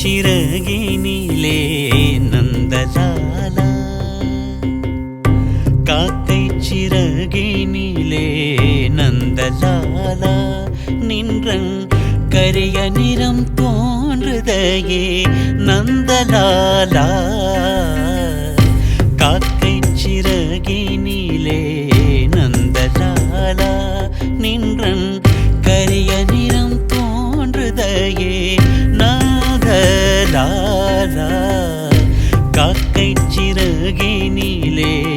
சிறகினிலே நந்தலாலா காக்கை சிறகினிலே நந்தலாலா நின்றன் கரிய நிறம் தோன்றுதையே நந்தலாலா. சிறகினிலே நந்தலாலா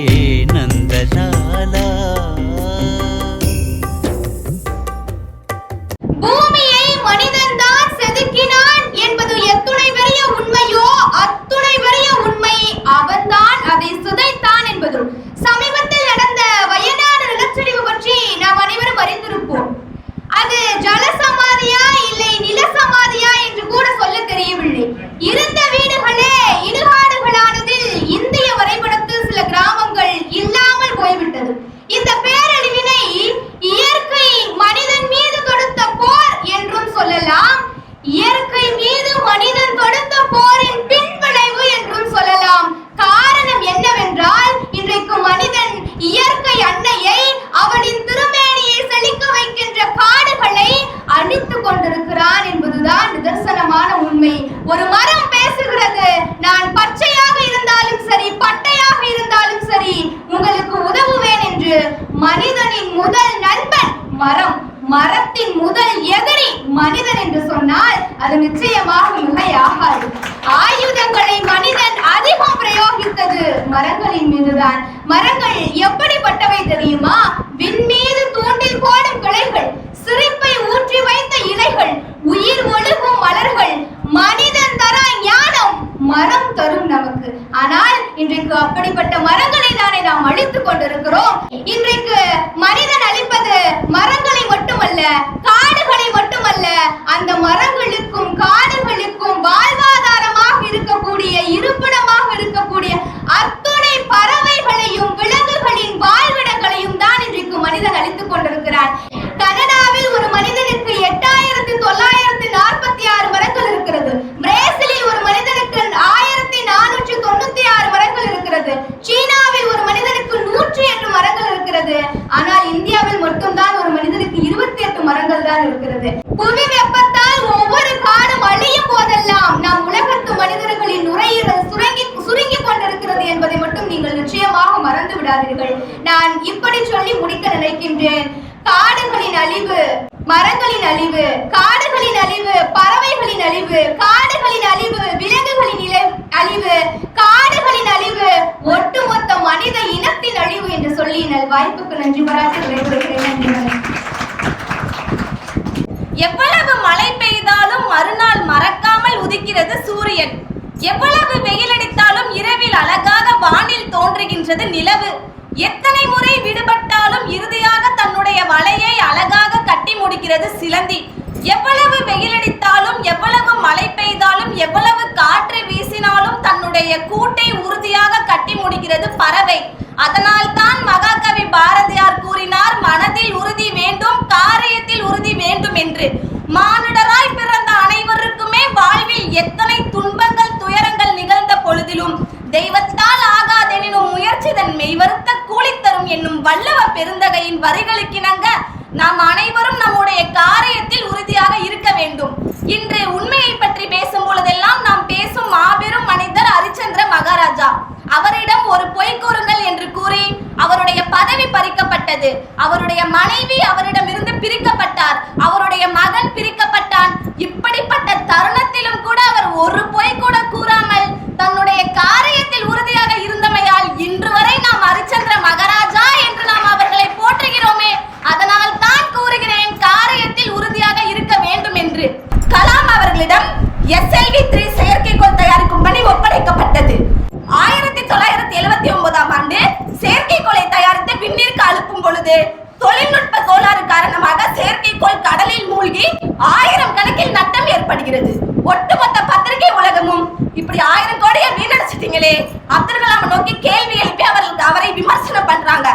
அது நிச்சயமாக உண்மையாகாது. ஆயுதங்களை மனிதன் அதிகம் பிரயோகித்தது மரங்களின் மீதுதான். மரங்கள் எப்படிப்பட்டவை தெரியுமா? விண்மீது தூண்டில் போடும் கிளைகள் சிரிப்பை ஊற்றி வைத்த இலைகள் உயிர் ஒழுகும் மலர்கள் மனிதன் தர ஞானம் மரம் தரும் நமக்கு. ஆனால் இன்றைக்கு அப்படிப்பட்ட மரங்களை தானே நாம் அழித்துக் கொண்டிருக்கிறோம். இன்றைக்கு மனிதன் அழிப்பது மரங்களை மட்டுமல்ல காடு மட்டுமல்ல அந்த மரங்களுக்கும் காடுகளுக்கும் வாழ்வாதாரமாக இருக்கக்கூடிய இருப்பிடமாக இருக்கக்கூடிய அத்துணை பறவைகளையும் விலங்குகளின் வாழ்விடங்களையும் தான் இன்றைக்கு மனிதன் அழித்துக் கொண்டிருக்கிறான் கனடாவில் ஒரு மனிதனுக்கு எட்டாயிரத்தி தொள்ளாயிரத்தி நாற்பத்தி ஆறு மரங்கள் இருக்கிறது பிரேசிலில் ஒரு மனிதனுக்கு ஆயிரத்தி நானூற்றி தொண்ணூத்தி ஆறு மரங்கள் இருக்கிறது சீனாவில் ஒரு மனிதனுக்கு நூற்றி எட்டு மரங்கள் இருக்கிறது ஆனால் இந்தியாவில் மட்டும்தான் ஒரு மனிதனுக்கு இருபத்தி எட்டு மரங்கள் தான் இருக்கிறது. புவி வெப்பத்தால் ஒவ்வொரு காடும் அழியும் போதெல்லாம் நாம் உலகத்து மனிதர்களின் நுரையீரல் சுருங்கி சுருங்கி கொண்டிருக்கிறது என்பதை மட்டும் நீங்கள் நிச்சயமாக மறந்து விடாதீர்கள். நான் இப்படி சொல்லி முடிக்க நினைக்கின்றேன். காடுகளின் அழிவு மரங்களின் அழிவு காடுகளின் அழிவு பறவைகளின் அழிவு காடுகளின் அழிவு விலங்குகளின் இல- அழிவு காடுகளின் அழிவு ஒட்டுமொத்த மனித இனத்தின் அழிவு என்று சொல்லி நல் வாய்ப்புக்கு நன்றி பாராட்டு விடைபெறுகிறேன். நன்றி எவ்வளவு மழை பெய்தாலும் மறுநாள் மறக்காமல் உதிக்கிறது சூரியன். எவ்வளவு வெயிலடித்தாலும் இரவில் அழகாக வானில் தோன்றுகின்றது நிலவு. எத்தனை முறை விடுபட்டாலும் இறுதியாக தன்னுடைய வலையை அழகாக கட்டி முடிக்கிறது சிலந்தி. எவ்வளவு வெயிலடித்தாலும் எவ்வளவு மழை பெய்தாலும் எவ்வளவு காற்று வீசினாலும் தன்னுடைய கூட்டை உறுதியாக கட்டி முடிக்கிறது பறவை. அதனால் தான் மகாகவி பாரதியார் கூறினார் மனதில் உறுதி வேண்டும் காரியத்தில் உறுதி வேண்டும் என்று மானுடராய் பிறந்த அனைவருக்குமே வாழ்வில் எத்தனை துன்பங்கள் துயரங்கள் நிகழ்ந்த பொழுதிலும் தெய்வத்தால் ஆகாதெனினும் முயற்சி தன் மெய்வருத்த கூலி தரும் என்னும் வல்லவ பெருந்தகையின் வரிகளுக்கிணங்க நாம் அனைவரும் நம்முடைய காரியத்தில் உறுதியாக இருக்க வேண்டும். இன்று உண்மையை பற்றி பேசும் பொழுதெல்லாம் நாம் பேசும் மாபெரும் மனிதர் ஹரிச்சந்திர மகாராஜா. அவரிடம் ஒரு பொய் கூறுங்கள் என்று கூறி அவருடைய பதவி பிரிக்கப்பட்டது. அவருடைய மனைவி அவரிடமிருந்து பிரிக்கப்பட்டார். அவருடைய மகன் பிரிக்கப்பட்டான். இப்படிப்பட்ட தருணத்திலும் கூட அவர் ஒரு பொய் கூட கூறாமல் தன்னுடைய காரியத்தை உறுதியாக இருந்தமையால் இன்று வரை நாம் ஹரிச்சந்திர மகாராஜா என்று நாம் அவர்களை போற்றுகிறோமே அதனால் தான் கூறுகிறேன் தொழில்நுட்ப கோளாறு காரணமாக செயற்கைக்கோள் கடலில் மூழ்கி ஆயிரம் கணக்கில் நட்டம் ஏற்படுகிறது ஒட்டுமொத்த பத்திரிகை உலகமும் இப்படி ஆயிரம் கோடியை வீணடிச்சிட்டீங்களே அப்துல் கலாம் நோக்கி கேள்வி எழுப்பி அவர்களுக்கு அவரை விமர்சனம் பண்றாங்க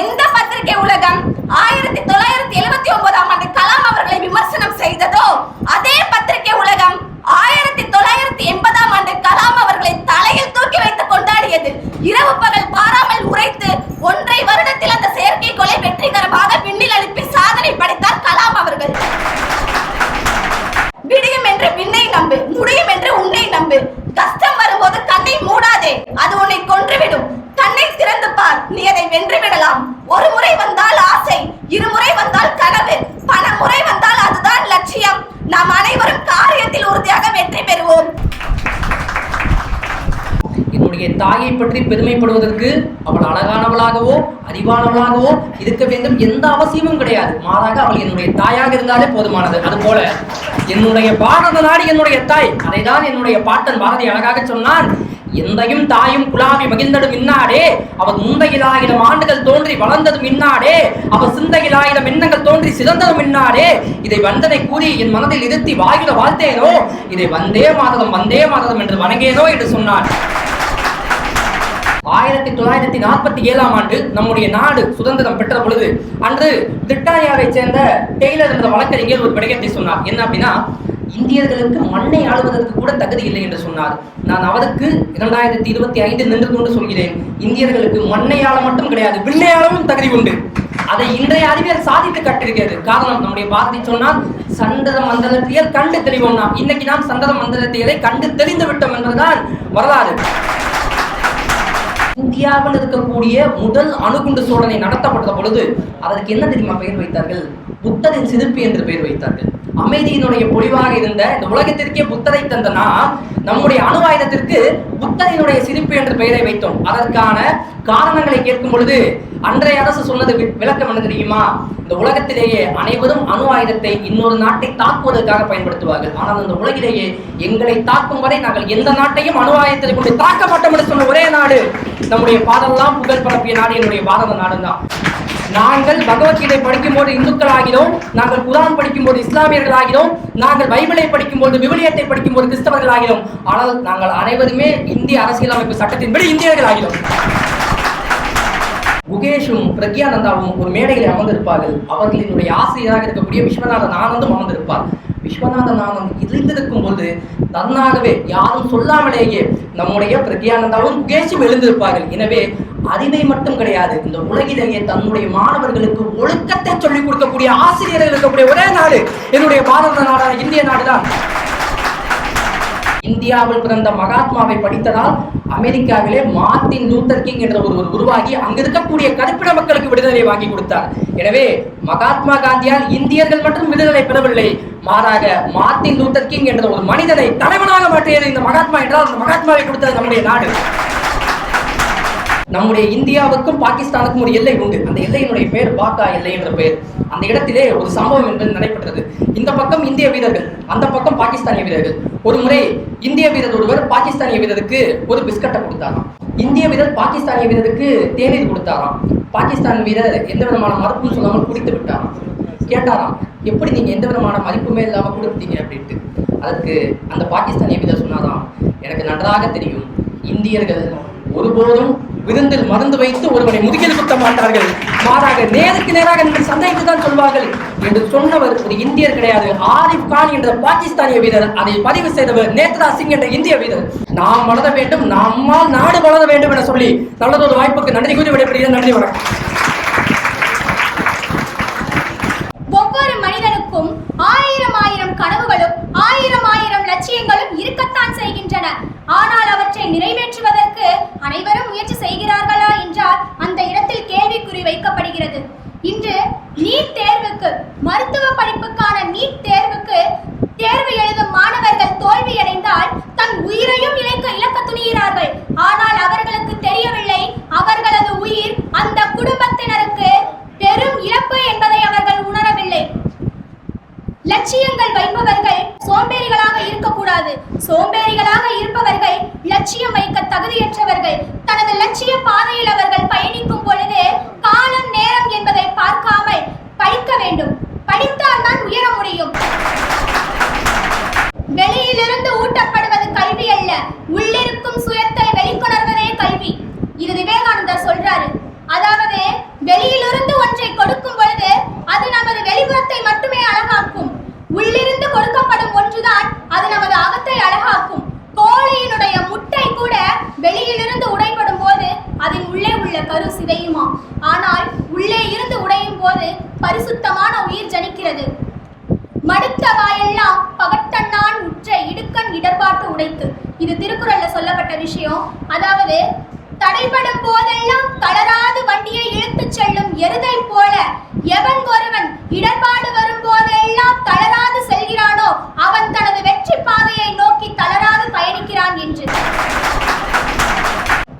எந்த பத்திரிகை உலகம் ஆயிரத்தி தொள்ளாயிரத்தி எழுபத்தி ஒன்பதாம் ஆண்டு கலாம் அவர்களை விமர்சனம் செய்ததோ அதே பத்திரிகை உலகம் ஆயிரத்தி தொள்ளாயிரத்தி எண்பதாம் ஆண்டு கலாம் அவர்களை தலையில் தூக்கி வைத்து கொண்டாடியது இரவு பகல் பாராமல் உரைத்து ஒன்றை வருடத்தில் அந்த செயற்கைக்கோளை வெற்றிகரமாக விண்ணில் அனுப்பி சாதனை படைத்தார் கலாம் அவர்கள். விடியும் என்று விண்ணை நம்பு முடியும் என்று உன்னை நம்பு. கஷ்டம் வரும்போது கண்ணை மூடாதே அது உன்னை கொன்றுவிடும். கண்ணை திறந்து பார் நீ அதை வென்று விடலாம் ஒரு முறை வந்தால் ஆசை இருமுறை வந்தால் கனவு. பல முறை வந்தால் அதுதான் லட்சியம் நாம் அனைவரும் காரியத்தில் உறுதியாக வெற்றி பெறுவோம் என் தாயை பற்றி பெருமைப்படுவதற்கு அவள் அழகானவளாகவோ அறிவானவளாகவோ இருக்க வேண்டும் எந்த அவசியமும் கிடையாது. மாறாக அவள் என்னுடைய தாயாக இருந்தாலே போதுமானது. அதுபோல என்னுடைய பாரத நாடு என்னுடைய தாய் அதைதான் என்னுடைய பாட்டன் பாரதி அழகாக சொன்னான் எந்தையும் தாயும் குலாமி மகிழ்ந்ததும் இன்னாடே அவர் முந்தையில் ஆயிரம் ஆண்டுகள் தோன்றி வளர்ந்ததும் இன்னாடே அவர் சிந்தையில் ஆயிரம் எண்ணங்கள் தோன்றி சிறந்ததும் இன்னாடே. இதை வந்தனை கூறி என் மனதில் இருத்தி வாயில வாழ்த்தேனோ? இதை வந்தே மாதம் வந்தே மாதம் என்று வணங்கேனோ என்று சொன்னார். ஆயிரத்தி தொள்ளாயிரத்தி நாற்பத்தி ஏழாம் ஆண்டு நம்முடைய நாடு சுதந்திரம் பெற்ற பொழுது அன்று பிரிட்டானியாவை சேர்ந்த டெய்லர் என்ற வழக்கறிஞர் ஒரு விடயத்தை சொன்னார். என்ன அப்படின்னா இந்தியர்களுக்கு மண்ணை ஆளுவதற்கு கூட தகுதி இல்லை என்று சொன்னார். நான் அவருக்கு இரண்டாயிரத்தி இருபத்தி ஐந்து நின்று கொண்டு சொல்கிறேன் இந்தியர்களுக்கு மண்ணை ஆள மட்டும் கிடையாது விண்ணை தகுதி உண்டு. அதை இன்றைய அறிவியல் சாதித்து கட்டிருக்கிறது காரணம் நம்முடைய பாரதி சொன்னால் சந்தத மண்டலத்தியல் கண்டு தெளிவோம் நாம். இன்னைக்கு நாம் சந்தத மண்டலத்தியலை கண்டு தெளிந்து விட்டோம் என்பதுதான் வரலாறு. இந்தியாவில் இருக்கக்கூடிய முதல் அணுகுண்டு சோதனை நடத்தப்பட்ட பொழுது அதற்கு என்ன தெரியுமா பெயர் வைத்தார்கள்? புத்தரின் சிரிப்பு என்று பெயர் வைத்தார்கள். அமைதியினுடைய பொழிவாக இருந்த இந்த உலகத்திற்கே புத்தரை தந்தனா நம்முடைய அணு ஆயுதத்திற்கு புத்தரினுடைய சிரிப்பு என்று பெயரை வைத்தோம். அதற்கான காரணங்களை கேட்கும் பொழுது அன்றைய அரசு சொன்னது விளக்கம் என்ன தெரியுமா? இந்த உலகத்திலேயே அனைவரும் அணு ஆயுதத்தை இன்னொரு நாட்டை தாக்குவதற்காக பயன்படுத்துவார்கள். ஆனால் இந்த உலகிலேயே எங்களை தாக்கும் வரை நாங்கள் எந்த நாட்டையும் அணு ஆயுதத்தை கொண்டு தாக்க மாட்டோம் என்று சொன்ன ஒரே நாடு நம்முடைய பாதெல்லாம் புகழ் பரப்பிய நாடு என்னுடைய பாரத நாடு தான் நாங்கள் பகவத்கீதை படிக்கும் போது இந்துக்கள் ஆகிறோம் நாங்கள் குரான் படிக்கும் போது இஸ்லாமியர்கள் ஆகிறோம் நாங்கள் பைபிளை படிக்கும் போது விவிலியத்தை படிக்கும் போது கிறிஸ்தவர்கள் ஆகிறோம் ஆனால் நாங்கள் அனைவருமே இந்திய அரசியலமைப்பு சட்டத்தின்படி இந்தியர்கள் ஆகிறோம் குகேஷும் பிரக்யானந்தாவும் ஒரு மேடையில் அமர்ந்திருப்பார்கள். அவர்களினுடைய ஆசிரியராக இருக்கக்கூடிய விஸ்வநாதன் ஆனந்தும் அமர்ந்திருப்பார். விஸ்வநாதன் ஆனந்த் இருந்திருக்கும் போது தன்னாகவே யாரும் சொல்லாமலேயே நம்முடைய பிரக்யானந்தாவும் குகேஷும் எழுந்திருப்பார்கள். எனவே அறிவை மட்டும் கிடையாது. இந்த உலகிலேயே தன்னுடைய மாணவர்களுக்கு ஒழுக்கத்தை சொல்லிக் கொடுக்கக்கூடிய ஆசிரியர்கள் இருக்கக்கூடிய ஒரே நாடு என்னுடைய பாரத நாடான இந்திய நாடுதான். இந்தியாவில் பிறந்த மகாத்மாவை படித்ததால் அமெரிக்காவிலே மார்டின் லூத்தர் கிங் என்ற ஒருவர் உருவாகி அங்க இருக்கக்கூடிய கருப்பிட மக்களுக்கு விடுதலை வாங்கி கொடுத்தார். எனவே மகாத்மா காந்தியால் இந்தியர்கள் மட்டும் விடுதலை பெறவில்லை. மாறாக மார்டின் லூத்தர் கிங் என்ற ஒரு மனிதனை தலைவனாக மாற்றியது இந்த மகாத்மா என்றால் அந்த மகாத்மாவை கொடுத்தது நம்முடைய நாடு. நம்முடைய இந்தியாவுக்கும் பாகிஸ்தானுக்கும் ஒரு எல்லை உண்டு. அந்த எல்லையினுடைய பெயர் பாக்கா எல்லை என்ற பெயர் அந்த இடத்திலே ஒரு சம்பவம் என்பது நடைபெற்றது இந்த பக்கம் இந்திய வீரர்கள் அந்த பக்கம் பாகிஸ்தானிய வீரர்கள். ஒரு முறை இந்திய வீரர் ஒருவர் பாகிஸ்தானிய வீரருக்கு ஒரு பிஸ்கட்டை கொடுத்தாராம். இந்திய வீரர் பாகிஸ்தானிய வீரருக்கு தேநீர் கொடுத்தாராம். பாகிஸ்தான் வீரர் எந்த விதமான மறுப்பும் சொல்லாமல் குடித்து விட்டாராம். கேட்டாராம் எப்படி நீங்க எந்த விதமான மதிப்புமே இல்லாம கொடுத்தீங்க அப்படின்ட்டு. அதற்கு அந்த பாகிஸ்தானிய வீரர் சொன்னாராம் எனக்கு நன்றாக தெரியும் இந்தியர்கள் ஒருபோதும் விருந்தில் மறந்து வைத்து ஒருவனை முதுகில் குத்த மாட்டார்கள். மாறாக நேருக்கு நேராக நின்று சந்தைக்கு தான் சொல்வார்கள். என்று சொன்னவர் ஒரு இந்தியர் கிடையாது. ஆரிஃப் கான் என்ற பாகிஸ்தானிய வீரர். அதை பதிவு செய்தவர் நேத்ரா சிங் என்ற இந்திய வீரர். நாம் வளர வேண்டும் நம்மால் நாடு வளர வேண்டும் என சொல்லி நல்லதொரு வாய்ப்புக்கு நன்றி கூறி விடைபெறுகிறேன். நன்றி வணக்கம். ஒவ்வொரு மனிதனுக்கும் ஆயிரம் ஆயிரம் கனவுகளும் ஆயிரம் ஆயிரம் லட்சியங்களும் இருக்கத்தான் செய்கின்றன. ஆனால் அவற்றை நிறைவேற்றுவதற்கு அனைவரும் முயற்சி செய்கிறார்களா என்றால் அந்த இடத்தில் கேள்விக்குறி வைக்கப்படுகிறது. இன்று நீட் தேர்வுக்கு மருத்துவ படிப்புக்கான நீட் தேர்வுக்கு தேர்வு எழுதும் மாணவர்கள் தோல்வியடைந்தால் தன் உயிரையும் இழக்க இழக்க துணிகிறார்கள். ஆனால் அவர்களுக்கு தெரியவில்லை அவர்களது உயிர் அந்த குடும்பத்தினருக்கு பெரும் இழப்பு என்பதை அவர்கள் உணரவில்லை. லட்சியங்கள் வைப்பவர்கள் சோம்பேறிகளாக இருக்கக்கூடாது. லட்சியம் வைக்க தகுதியற்றவர்கள். தனது லட்சிய பாதையில் அவர்கள் ஆனால் உள்ளே இருந்து உடையும் போது பரிசுத்தமான உயிர் ஜனிக்கிறது. மடுத்த வாயெல்லாம் பகட்டண்ணான் உற்ற இடுக்கண் இடர்பாட்டு உடைத்து. இது திருக்குறள்ல சொல்லப்பட்ட விஷயம். அதாவது தடைபடும் போதெல்லாம் தளராது வண்டியை இழுத்துச் செல்லும் எருதை போல எவன் ஒருவன் இடர்பாடு வரும் போதெல்லாம் தளராது செல்கிறானோ அவன் தனது வெற்றி பாதையை நோக்கி தளராது பயணிக்கிறான் என்று.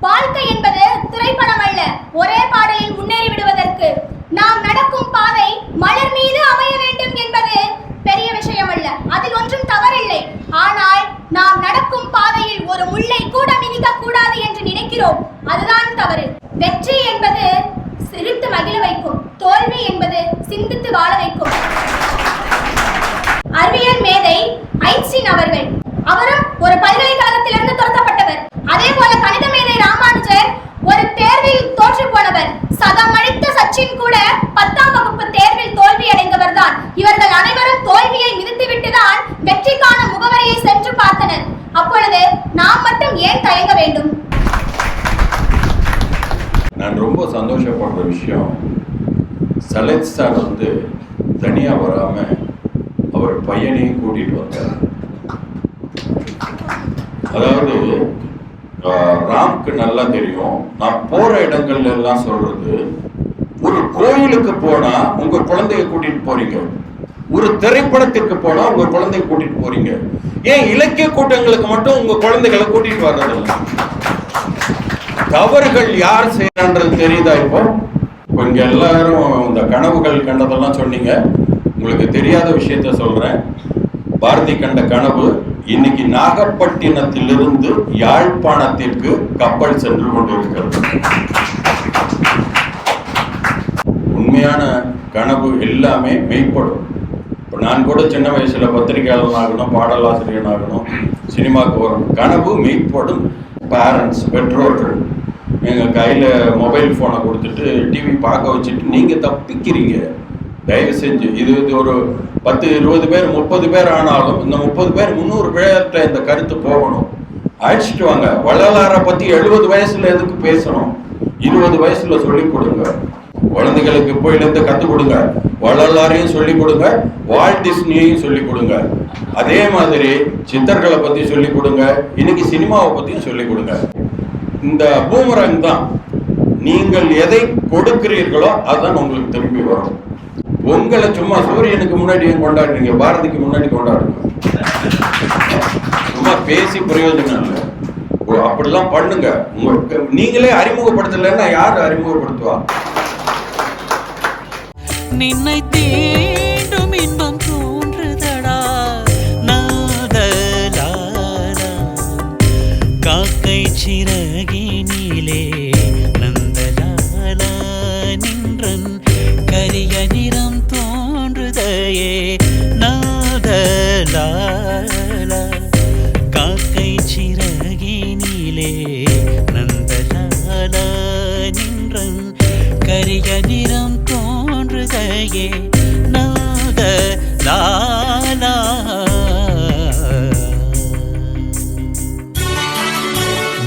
வாழ்க்கை என்பது திரைப்படம் அல்ல ஒரே பாதையில் முன்னேறி விடுவதற்கு நாம் நடக்கும் பாதை மலர் மீது அமைய வேண்டும் என்பது பெரிய விஷயம் அல்ல அதில் ஒன்றும் தவறில்லை ஆனால் நாம் நடக்கும் பாதையில் ஒரு முள்ளை கூட மிதிக்க கூடாது என்று நினைக்கிறோம் அதுதான் தவறு வெற்றி என்பது சிரித்து மகிழ வைக்கும் தோல்வி என்பது சிந்தித்து வாழ வைக்கும் அறிவியல் மேதை ஐன்ஸ்டீன் அவர்கள் அவரும் ஒரு பல்கலைக்கழகத்திலிருந்து துரத்தப்பட்டவர் அதே போல கணித மேதை ராமானுஜர் ஒரு தேர்வில் தோற்று போனவர் சதம் அடித்த கூட பத்தாம் வகுப்பு தேர்வில் தோல்வி அடைந்தவர் தான் இவர்கள் அனைவரும் தோல்வியை மிதித்துவிட்டுதான் வெற்றிக்கான முகவரியை சென்று பார்த்தனர். அப்பொழுது நாம் மட்டும் ஏன் தயங்க வேண்டும்? நான் ரொம்ப சந்தோஷப்படுற விஷயம் சலத் சார் வந்து தனியாக வராமல் அவர் பையனையும் கூட்டிகிட்டு வந்தார். அதாவது ராம்க்கு நல்லா தெரியும். நான் போகிற இடங்கள்ல எல்லாம் சொல்றது ஒரு கோயிலுக்கு போனா உங்க குழந்தைய கூட்டிட்டு போறீங்க. ஒரு திரைப்படத்திற்கு போனா உங்க குழந்தைய கூட்டிட்டு போறீங்க. ஏன் இலக்கிய கூட்டங்களுக்கு மட்டும் உங்க குழந்தைகளை கூட்டிட்டு வர்றதில்ல தவறுகள் யார் செய்யறான்றது தெரியுதா இப்போ? இப்போ இங்க எல்லாரும் இந்த கனவுகள் கண்டதெல்லாம் சொன்னீங்க. உங்களுக்கு தெரியாத விஷயத்த சொல்றேன். பாரதி கண்ட கனவு இன்னைக்கு நாகப்பட்டினத்திலிருந்து யாழ்ப்பாணத்திற்கு கப்பல் சென்று கொண்டிருக்கிறது. உண்மையான கனவு எல்லாமே மெய்ப்படும். இப்போ நான் கூட சின்ன வயசில் பத்திரிகையாளன் ஆகணும் பாடலாசிரியன் ஆகணும் சினிமாவுக்கு வரணும் கனவு மெய்ப்படும். பேரண்ட்ஸ் பெற்றோர்கள் எங்கள் கையில் மொபைல் ஃபோனை கொடுத்துட்டு டிவி பார்க்க வச்சுட்டு நீங்கள் தப்பிக்கிறீங்க. தயவு செஞ்சு இது இது ஒரு பத்து இருபது பேர் முப்பது பேர் ஆனாலும் இந்த முப்பது பேர் முந்நூறு பேர்கிட்ட இந்த கருத்து போகணும். அழைச்சிட்டு வாங்க. வள்ளலாரை பற்றி எழுபது வயசில் எதுக்கு பேசணும்? இருபது வயசில் சொல்லிக் கொடுங்க. குழந்தைகளுக்கு இப்போயிலேருந்து கற்றுக் கொடுங்க. வள்ளலாரையும் சொல்லி கொடுங்க. வால் டிஸ்னியையும் சொல்லி கொடுங்க. அதே மாதிரி சித்தர்களை பற்றி சொல்லி கொடுங்க. இன்னைக்கு சினிமாவை பற்றியும் சொல்லி கொடுங்க. இந்த பூமரங் தான் நீங்கள் எதை கொடுக்கிறீர்களோ அதுதான் உங்களுக்கு திரும்பி வரும். உங்களை சும்மா சூரியனுக்கு முன்னாடியும் கொண்டாடுறீங்க? பாரதிக்கு முன்னாடி கொண்டாடுங்க. சும்மா பேசி பிரயோஜனம் இல்லை. ஓ, அப்படிலாம் பண்ணுங்க. உங்களுக்கு நீங்களே அறிமுகப்படுத்தலைன்னா யார் அறிமுகப்படுத்துவா? நின்னை தீண்டும் இன்பம் தோன்றுதடா. நாதலாலா காக்கை சிறகினிலே நந்தலாலா நின்றன் கரிய நிறம் தோன்றுதையே.